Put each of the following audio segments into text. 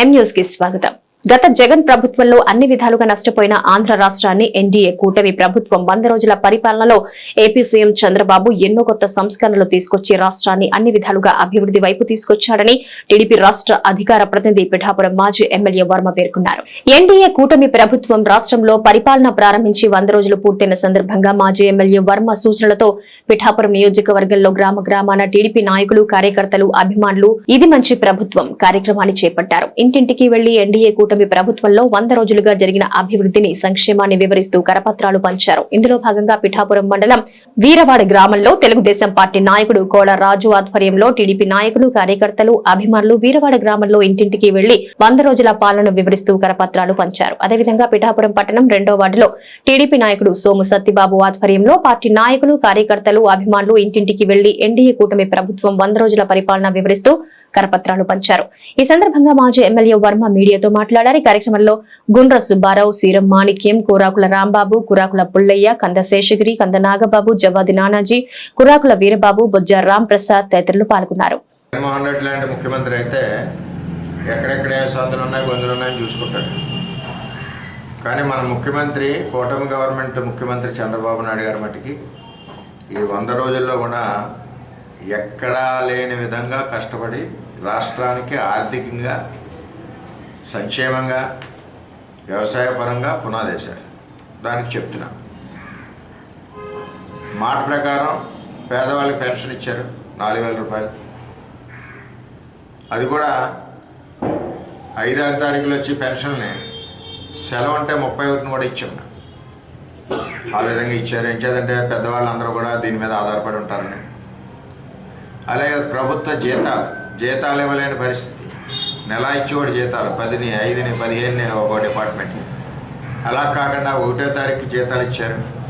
ఎం న్యూస్కి స్వాగతం గత జగన్ ప్రభుత్వంలో అన్ని విధాలుగా నష్టపోయిన ఆంధ్ర రాష్ట్రాన్ని ఎన్డీఏ కూటమి ప్రభుత్వం వంద రోజుల పరిపాలనలో ఏపీ సీఎం చంద్రబాబు ఎన్నో కొత్త సంస్కరణలు తీసుకొచ్చి రాష్ట్రాన్ని అన్ని విధాలుగా అభివృద్ధి వైపు తీసుకొచ్చాడని టీడీపీ రాష్ట్ర అధికార ప్రతినిధి పిఠాపురం మాజీ ఎమ్మెల్యే వర్మ పేర్కొన్నారు. ఎన్డీఏ కూటమి ప్రభుత్వం రాష్ట్రంలో పరిపాలన ప్రారంభించి వంద రోజులు పూర్తయిన సందర్భంగా మాజీ ఎమ్మెల్యే వర్మ సూచనలతో పిఠాపురం నియోజకవర్గంలో గ్రామ గ్రామాన టీడీపీ నాయకులు కార్యకర్తలు అభిమానులు ఇది మంచి ప్రభుత్వం కార్యక్రమాన్ని చేపట్టారు. ఇంటింటికి వెళ్ళి ఎన్డీఏ కూటమి ప్రభుత్వంలో వంద రోజులుగా జరిగిన అభివృద్ధిని సంక్షేమాన్ని వివరిస్తూ కరపత్రాలు పంచారు. ఇందులో భాగంగా పిఠాపురం మండలం వీరవాడ గ్రామంలో తెలుగుదేశం పార్టీ నాయకుడు కోడ రాజు ఆధ్వర్యంలో టీడీపీ నాయకులు కార్యకర్తలు అభిమానులు వీరవాడ గ్రామంలో ఇంటింటికి వెళ్ళి వంద రోజుల పాలన వివరిస్తూ కరపత్రాలు పంచారు. అదేవిధంగా పిఠాపురం పట్టణం రెండో వార్డులో టీడీపీ నాయకుడు సోము సత్యబాబు ఆధ్వర్యంలో పార్టీ నాయకులు కార్యకర్తలు అభిమానులు ఇంటింటికి వెళ్ళి ఎన్డీఏ కూటమి ప్రభుత్వం వంద రోజుల పరిపాలన వివరిస్తూ కరపత్రాలు పంచారు. ఈ సందర్భంగా మాజీ ఎమ్మెల్యే వర్మ మీడియాతో మాట్లాడారు. ఈ కార్యక్రమంలో గుండ్ర సుబ్బారావు సీరం మాణిక్యం కురాకుల రాంబాబు కురాకుల పుల్లయ్య కంద శేషగిరి కంద నాగబాబు జవాది నానాజీ కురాకుల వీరబాబు బొజ్జ రామ్ ప్రసాద్ తదితరులు పాల్గొన్నారు. జగన్మోహన్ రెడ్డి లాంటి ముఖ్యమంత్రి అయితే ఎక్కడెక్కడ ఏ ఉన్నాయి గొంతులు ఉన్నాయని చూసుకుంటాడు. కానీ మన ముఖ్యమంత్రి కూటమి గవర్నమెంట్ ముఖ్యమంత్రి చంద్రబాబు నాయుడు గారి మట్టికి ఈ వంద రోజుల్లో కూడా ఎక్కడా లేని విధంగా కష్టపడి రాష్ట్రానికి ఆర్థికంగా సంక్షేమంగా వ్యవసాయపరంగా పునాదేశారు దానికి చెప్తున్నా. మాట ప్రకారం పేదవాళ్ళకి పెన్షన్ ఇచ్చారు నాలుగు వేల రూపాయలు. అది కూడా ఐదారు తారీఖులు వచ్చి పెన్షన్ని సెలవు అంటే ముప్పై ఒకటిని కూడా ఇచ్చాం ఆ విధంగా ఇచ్చారు. ఏం చేద్దంటే పెద్దవాళ్ళందరూ కూడా దీని మీద ఆధారపడి ఉంటారని. అలాగే ప్రభుత్వ జీతాలు జీతాలు ఇవ్వలేని పరిస్థితి. నెల ఇచ్చేవాడు జీతాలు పదిని ఐదుని పదిహేనుని ఒక డిపార్ట్మెంట్. అలా కాకుండా ఒకటో తారీఖు జీతాలు ఇచ్చారు.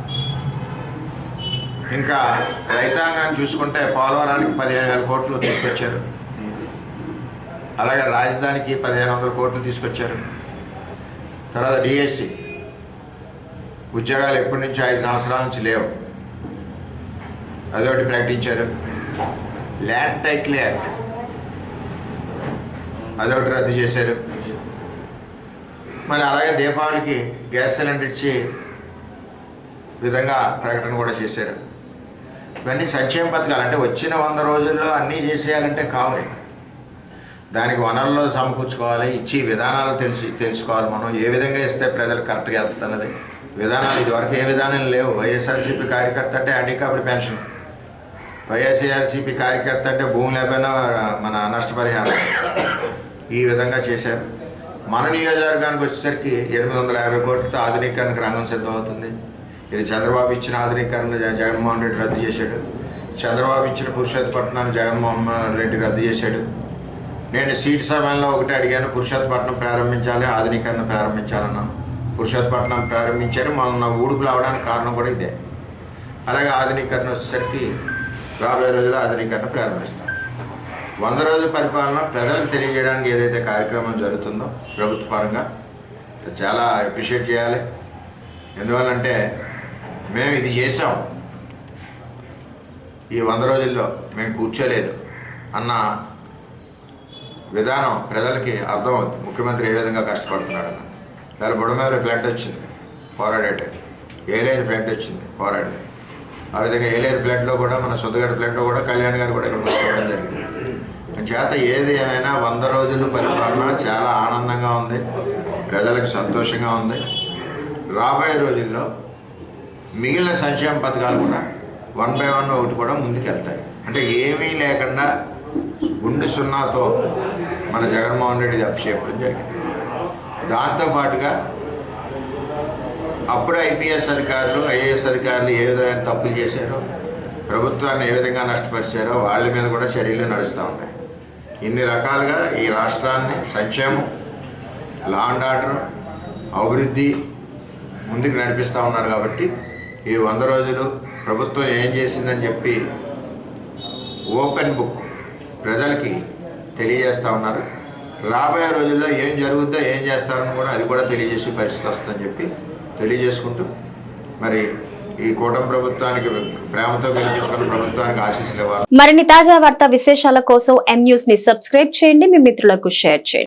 ఇంకా రైతాంగాన్ని చూసుకుంటే పోలవరానికి పదిహేను వేల కోట్లు తీసుకొచ్చారు. అలాగే రాజధానికి పదిహేను వందల కోట్లు తీసుకొచ్చారు. తర్వాత డిఎస్సి. ఉద్యోగాలు ఎప్పటి నుంచి ఐదు సంవత్సరాల నుంచి లేవు. అదొకటి ప్రకటించారు. ల్యాండ్ టైటిల్ యాక్ట్ అదొకటి రద్దు చేశారు. మరి అలాగే దీపావళికి గ్యాస్ సిలిండర్ ఇచ్చి విధంగా ప్రకటన కూడా చేశారు. ఇవన్నీ సంక్షేమ పథకాలు. అంటే వచ్చిన వంద రోజుల్లో అన్నీ చేసేయాలంటే కావాలి. దానికి వనరులు సమకూర్చుకోవాలి. ఇచ్చి విధానాలు తెలిసి తెలుసుకోవాలి మనం. ఏ విధంగా ఇస్తే ప్రజలు కరెక్ట్గా వెళ్తున్నది? విధానాలు ఇదివరకు ఏ విధానం లేవు. వైఎస్ఆర్సీపీ కార్యకర్త అంటే హ్యాండికాప్డ్ పెన్షన్. వైఎస్ఆర్సీపీ కార్యకర్త అంటే భూమి లేకపోయినా మన నష్టపరిహారం. ఈ విధంగా చేశారు. మన నియోజకవర్గానికి వచ్చేసరికి ఎనిమిది వందల యాభై కోట్లతో ఆధునీకరణకు రంగం సిద్ధమవుతుంది. ఇది చంద్రబాబు ఇచ్చిన ఆధునీకరణ జగన్మోహన్ రెడ్డి రద్దు చేశాడు. చంద్రబాబు ఇచ్చిన పురుషోత్తపట్నాన్ని జగన్మోహన్ రెడ్డి రద్దు చేశాడు. నేను సీట్ సమయంలో ఒకటి అడిగాను పురుషోత్తపట్నం ప్రారంభించాలి ఆధునీకరణ ప్రారంభించాలన్నాను. పురుషోత్తపట్నం ప్రారంభించారు మన ఊడుపులు అవడానికి కారణం కూడా ఇదే. అలాగే ఆధునీకరణ వచ్చేసరికి రాబోయే రోజుల్లో ఆధునీకరణ ప్రారంభిస్తాం. వంద రోజుల పరిపాలన ప్రజలకు తెలియజేయడానికి ఏదైతే కార్యక్రమం జరుగుతుందో ప్రభుత్వ పరంగా చాలా అప్రిషియేట్ చేయాలి. ఎందువల్లంటే మేము ఇది చేసాం ఈ వంద రోజుల్లో మేము కూర్చోలేదు అన్న విధానం ప్రజలకి అర్థమవుతుంది. ముఖ్యమంత్రి ఏ విధంగా కష్టపడుతున్నాడన్న దాని బుడమేర ఫ్లడ్ వచ్చింది? పోరాడేటది ఏలేరు ఫ్లడ్ వచ్చింది? పోరాడేది. ఆ విధంగా ఏలేరు ఫ్లడ్లో కూడా మన సొంతగారి ఫ్లడ్లో కూడా కళ్యాణ్ గారు కూడా ఇక్కడికి వచ్చి చూడడం జరిగింది. చేత ఏది ఏమైనా వంద రోజులు పరిపాలన చాలా ఆనందంగా ఉంది ప్రజలకు సంతోషంగా ఉంది. రాబోయే రోజుల్లో మిగిలిన సంక్షేమ పథకాలు కూడా వన్ బై వన్ ఒకటి కూడా ముందుకెళ్తాయి. అంటే ఏమీ లేకుండా గుండు సున్నాతో మన జగన్మోహన్ రెడ్డిది అభిషేకం జరిగింది. దాంతోపాటుగా అప్పుడు ఐపీఎస్ అధికారులు ఐఏఎస్ అధికారులు ఏ విధమైన తప్పులు చేశారో ప్రభుత్వాన్ని ఏ విధంగా నష్టపరిచారో వాళ్ళ మీద కూడా చర్యలు నడుస్తూ ఉన్నాయి. ఇన్ని రకాలుగా ఈ రాష్ట్రాన్ని సంక్షేమం లా అండ్ ఆర్డర్ అభివృద్ధి ముందుకు నడిపిస్తూ ఉన్నారు కాబట్టి ఈ వంద రోజులు ప్రభుత్వం ఏం చేసిందని చెప్పి ఓపెన్ బుక్ ప్రజలకి తెలియజేస్తూ ఉన్నారు. రాబోయే రోజుల్లో ఏం జరుగుద్దో ఏం చేస్తారని కూడా అది కూడా తెలియజేసే పరిస్థితి వస్తుందని చెప్పి తెలియజేసుకుంటూ మరి ఈ కూటమి ప్రభుత్వానికి ప్రేమతో గెలిపించుకున్న ప్రభుత్వానికి ఆశీస్సులు ఇవ్వాలి. మరిన్ని తాజా వార్తా విశేషాల కోసం ఎం న్యూస్ని సబ్స్క్రైబ్ చేయండి. మీ మిత్రులకు షేర్ చేయండి.